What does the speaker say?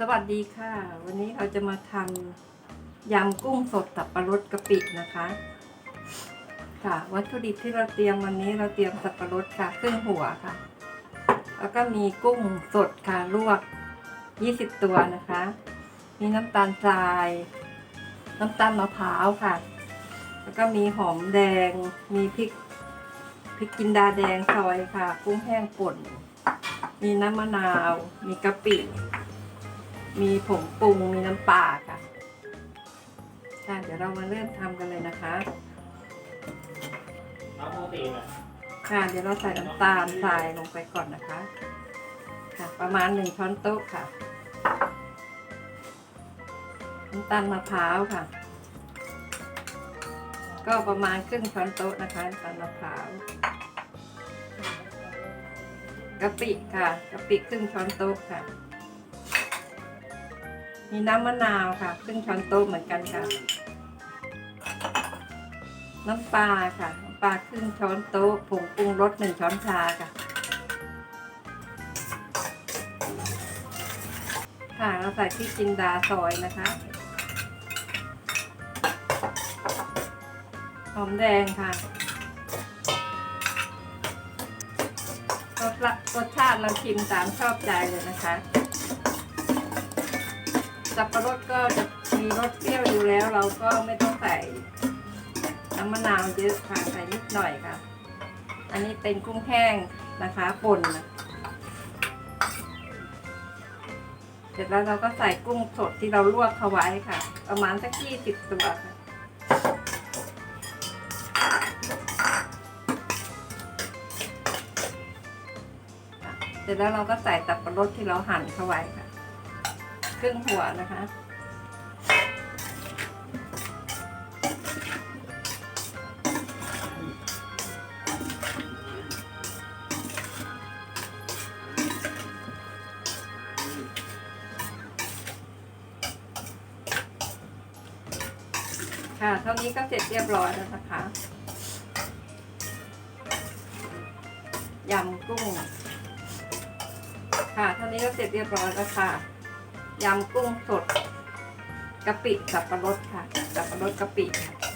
สวัสดีค่ะ วันนี้เราจะมาทำยำกุ้งสดสับปะรดกะปินะคะ ค่ะ วัตถุดิบที่เราเตรียมวันนี้เราเตรียมสับปะรดค่ะครึ่งหัวค่ะ แล้วก็มีกุ้งสดค่ะลวก 20 ตัวนะคะ มีน้ำตาลทราย น้ำตาลมะพร้าวค่ะ แล้วก็มีหอมแดง มีพริกพริกจินดาแดงซอยค่ะ กุ้งแห้งป่น มีน้ำมะนาว มีกะปิ มีผงปรุงมีน้ำปลาค่ะค่ะเดี๋ยวเรามาเริ่มทำกันเลยนะคะน้ำปกติน่ะค่ะ เดี๋ยวเราใส่น้ำตาลทรายลงไปก่อนนะคะ ค่ะ ประมาณหนึ่งช้อนโต๊ะค่ะ น้ำตาลมะพร้าวค่ะ ก็ประมาณครึ่งช้อนโต๊ะนะคะน้ำตาลมะพร้าวกะปิค่ะกะปิครึ่งช้อนโต๊ะค่ะ มีน้ำมะนาวค่ะครึ่งช้อนโต๊ะเหมือนกันค่ะ น้ำปลาค่ะน้ำปลาครึ่งช้อนโต๊ะผงปรุงรสหนึ่งช้อนชาค่ะ ค่ะเราใส่พริกจินดาซอยนะคะหอมแดงค่ะรสละรสชาติเราชิมตามชอบใจเลยนะคะ สับปะรดก็จะมีรสเปรี้ยวอยู่แล้ว เราก็ไม่ต้องใส่น้ำมะนาวเยอะค่ะใส่นิดหน่อยค่ะ อันนี้เป็นกุ้งแห้งนะคะป่นนะเสร็จแล้วเราก็ใส่กุ้งสดที่เราลวกเขาไว้ค่ะ ประมาณสักยี่สิบตัวค่ะเสร็จแล้วเราก็ใส่สับปะรดที่เราหั่นเข้าไว้ค่ะ ครึ่งหัวนะคะค่ะ เท่านี้ก็เสร็จเรียบร้อยแล้วนะคะ ยำกุ้ง ค่ะ เท่านี้ก็เสร็จเรียบร้อยแล้วค่ะ ยำกุ้งสดกะปิสับปะรดค่ะสับปะรดกะปิค่ะ